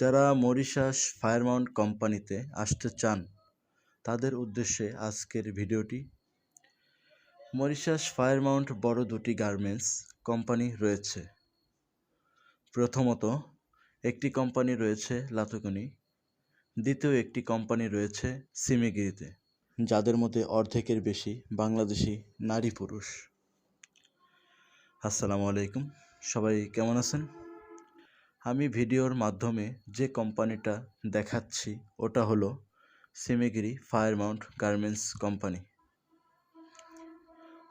যারা মরিশাস ফায়ারমাউন্ট কোম্পানিতে আসতে চান, তাদের উদ্দেশ্যে আজকের ভিডিওটি। মরিশাস ফায়ারমাউন্ট বড় দুটি গার্মেন্টস কোম্পানি রয়েছে। প্রথমত, একটি কোম্পানি রয়েছে লাতুকুনি দ্বিতীয় একটি কোম্পানি রয়েছে সিমিগিরিতে, যাদের মধ্যে অর্ধেকের বেশি বাংলাদেশি নারী পুরুষ। আসসালামু আলাইকুম, সবাই কেমন আছেন? আমি ভিডিওর মাধ্যমে যে কোম্পানিটা দেখাচ্ছি, ওটা হলো সিমিগিরি ফায়ার মাউন্ট গার্মেন্টস কোম্পানি।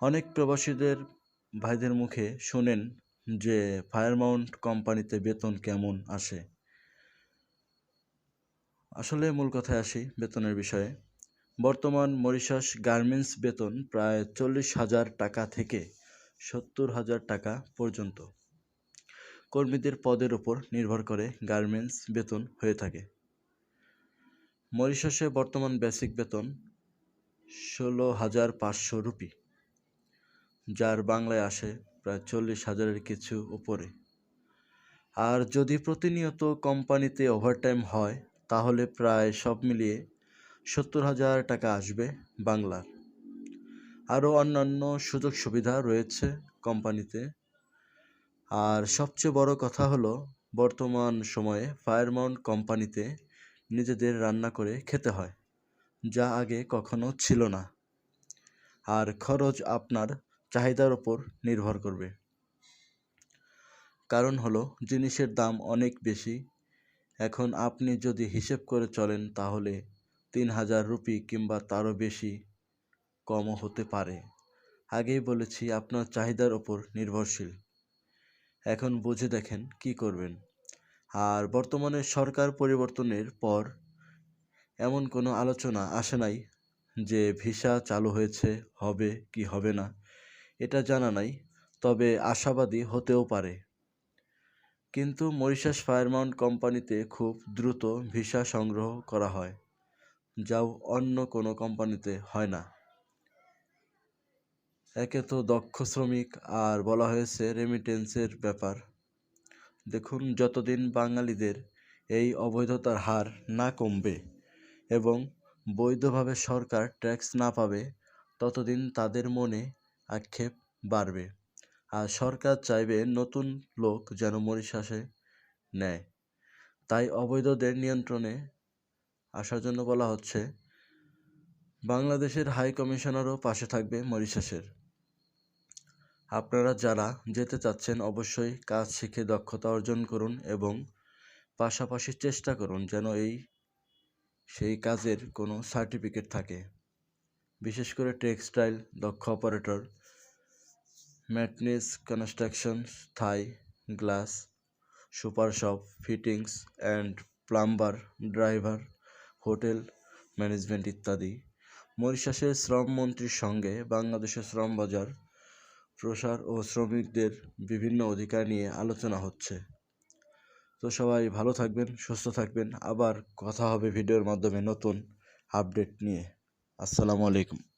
অনেক প্রবাসীদের ভাইদের মুখে শুনেন যে ফায়ার মাউন্ট কোম্পানিতে বেতন কেমন আসে। আসলে মূল কথায় আসি বেতনের বিষয়ে। বর্তমান মরিশাস গার্মেন্টস বেতন প্রায় চল্লিশ হাজার টাকা থেকে সত্তর হাজার টাকা পর্যন্ত। কর্মীদের পদের উপর নির্ভর করে গার্মেন্টস বেতন হয়ে থাকে। মরিশাসে বর্তমান বেসিক বেতন ষোলো হাজার পাঁচশো রুপি, যার বাংলায় আসে প্রায় চল্লিশ হাজারের কিছু উপরে। আর যদি প্রতিনিয়ত কোম্পানিতে ওভারটাইম হয়, তাহলে প্রায় সব মিলিয়ে সত্তর হাজার টাকা আসবে বাংলার। আরও অন্যান্য সুযোগ সুবিধা রয়েছে কোম্পানিতে। আর সবচেয়ে বড় কথা হলো, বর্তমান সময়ে ফায়ারমাউন্ট কোম্পানিতে নিজেদের রান্না করে খেতে হয়, যা আগে কখনো ছিল না। আর খরচ আপনার চাহিদার ওপর নির্ভর করবে। কারণ হলো, জিনিসের দাম অনেক বেশি। এখন আপনি যদি হিসেব করে চলেন, তাহলে তিন হাজার রুপি কিংবা তারও বেশি কমও হতে পারে। আগেই বলেছি, আপনার চাহিদার ওপর নির্ভরশীল। এখন বুঝে দেখেন কি করবেন। আর বর্তমানে সরকার পরিবর্তনের পর এমন কোনো আলোচনা আসে নাই যে ভিসা চালু হয়েছে, হবে কি হবে না, এটা জানা নাই, তবে আশাবাদী হতেও পারে। কিন্তু মরিশাস ফায়ারমাউন্ট কোম্পানিতে খুব দ্রুত ভিসা সংগ্রহ করা হয়, যাও অন্য কোনো কোম্পানিতে হয় না। একে তো দক্ষ শ্রমিক আর বলা হয়েছে রেমিটেন্সের ব্যাপার। দেখুন যতদিন বাঙালিদের এই অবৈধতার হার না কমবে এবং বৈধভাবে সরকার ট্যাক্স না পাবে, ততদিন তাদের মনে আক্ষেপ বাড়বে। আর সরকার চাইবে নতুন লোক যেন মরিশাসে নেয়। তাই অবৈধদের নিয়ন্ত্রণে আসার জন্য বলা হচ্ছে, বাংলাদেশের হাই কমিশনারও পাশে থাকবে মরিশাসের। আপনারা যারা যেতে চাচ্ছেন, অবশ্যই কাজ শিখে দক্ষতা অর্জন করুন এবং পাশাপাশি চেষ্টা করুন যেন এই, সেই কাজের কোনো সার্টিফিকেট থাকে। বিশেষ করে টেক্সটাইল দক্ষ operator, ম্যাটনেস construction, Thai, glass, super shop, fittings and plumber, driver, hotel management ইত্যাদি। মরিশাসের শ্রমমন্ত্রীর সঙ্গে বাংলাদেশের শ্রম বাজার প্রসার ও শ্রমিকদের বিভিন্ন অধিকার নিয়ে আলোচনা হচ্ছে। তো সবাই ভালো থাকবেন, সুস্থ থাকবেন। আবার কথা হবে ভিডিওর মাধ্যমে নতুন আপডেট নিয়ে। আসসালামু আলাইকুম।